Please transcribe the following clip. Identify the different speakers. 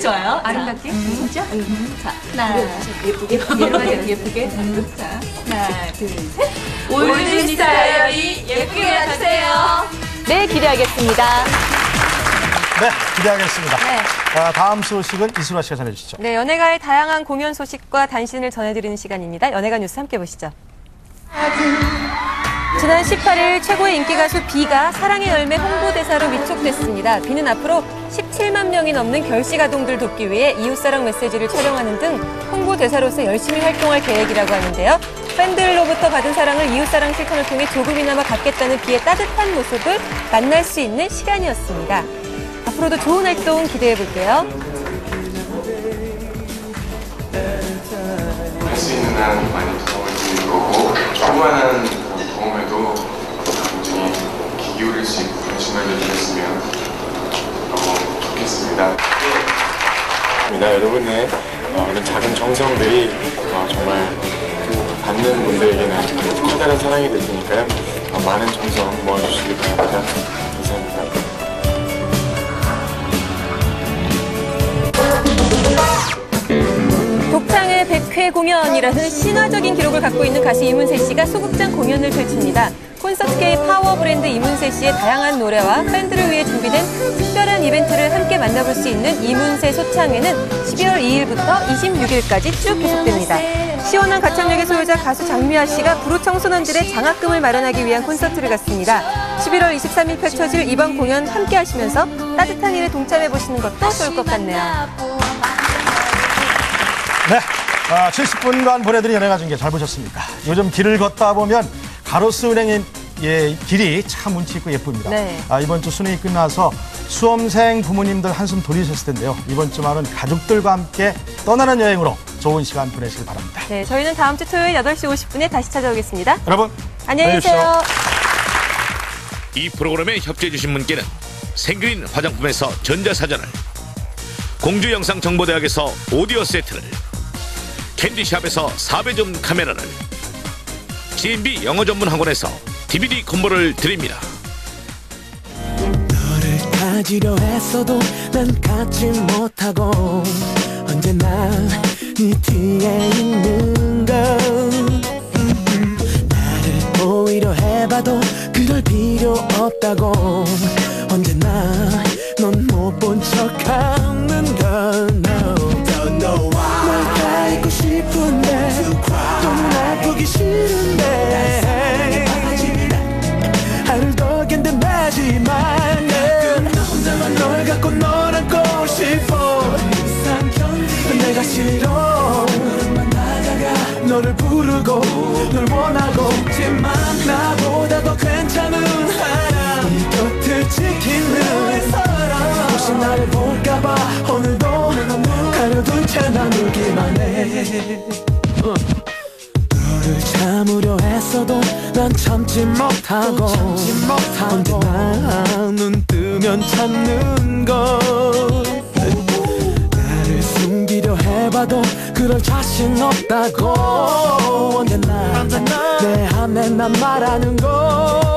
Speaker 1: 좋아요.
Speaker 2: 아름답게? 진짜?
Speaker 1: 자, 하나, 예쁘게, 예쁘게, 예쁘게. 자, 하나, 둘, 셋. 올드미스 다이어리 예쁘게 봐주세요.
Speaker 2: 네, 기대하겠습니다.
Speaker 3: 네, 기대하겠습니다.
Speaker 2: 네.
Speaker 3: 아, 다음 소식은 이수라 씨가 전해주시죠.
Speaker 2: 네, 연예가의 다양한 공연 소식과 단신을 전해드리는 시간입니다. 연예가 뉴스 함께 보시죠. 지난 18일 최고의 인기 가수 비가 사랑의 열매 홍보대사로 위촉됐습니다. 비는 앞으로 17만 명이 넘는 결시가동들 돕기 위해 이웃사랑 메시지를 촬영하는 등 홍보대사로서 열심히 활동할 계획이라고 하는데요. 팬들로부터 받은 사랑을 이웃사랑 실천을 통해 조금이나마 갖겠다는 비의 따뜻한 모습을 만날 수 있는 시간이었습니다. 앞으로도 좋은 활동 기대해 볼게요.
Speaker 4: 할 수 있는 한 많이 도움을 드리는 거고 조그마한 도움에도 굉장히 귀 기울일 수 있고 그런 시간이 되었으면 너무 좋겠습니다.
Speaker 5: 입니다. 여러분의 어, 이런 작은 정성들이 어, 정말 그 받는 분들에게는 커다란 사랑이 될 테니까요. 어, 많은 정성 모아주시기 바랍니다. 감사합니다.
Speaker 2: 독창의 100회 공연이라는 신화적인 기록을 갖고 있는 가수 이문세 씨가 소극장 공연을 펼칩니다. 콘서트계의 파워 브랜드 이문세 씨의 다양한 노래와 팬들을 위해 준비된 이벤트를 함께 만나볼 수 있는 이문세 소창회는 12월 2일부터 26일까지 쭉 계속됩니다. 시원한 가창력의 소유자 가수 장미아 씨가 부루 청소년들의 장학금을 마련하기 위한 콘서트를 갖습니다. 11월 23일 펼쳐질 이번 공연 함께 하시면서 따뜻한 일에 동참해 보시는 것도 좋을 것 같네요.
Speaker 3: 네, 아, 70분간 보내드린 연예가 중계 잘 보셨습니까? 요즘 길을 걷다 보면 가로수 은행의 예, 길이 참 운치 있고 예쁩니다.
Speaker 2: 네.
Speaker 3: 아, 이번 주 수능이 끝나서 수험생 부모님들 한숨 돌리셨을 텐데요. 이번 주말은 가족들과 함께 떠나는 여행으로 좋은 시간 보내시길 바랍니다.
Speaker 2: 네, 저희는 다음 주 토요일 8시 50분에 다시 찾아오겠습니다.
Speaker 3: 여러분,
Speaker 2: 안녕히. 계세요.
Speaker 6: 이 프로그램에 협조해주신 분께는 생그린 화장품에서 전자사전을 공주영상정보대학에서 오디오 세트를 캔디샵에서 4배점 카메라를 GMB 영어 전문 학원에서 DVD 콤보를 드립니다.
Speaker 7: 너를 가지려 했어도 난 갖지 못하고 언제나 네 뒤에 있는 걸. 음, 나를 보이려 해봐도 그럴 필요 없다고. 언제나 넌 못 본 척하는 걸 너를 부르고 널 원하고 있지만 나보다 더 괜찮은 사람 이 곁을 지키는 사람 혹시 나를 볼까봐 오늘도 가려둔 채 나누기만 해. 어. 너를 참으려 했어도 난 참지 못하고. 언제나 눈 뜨면 참는 걸 그럴 자신 없다고. 언제나 내 안에 난 말하는 걸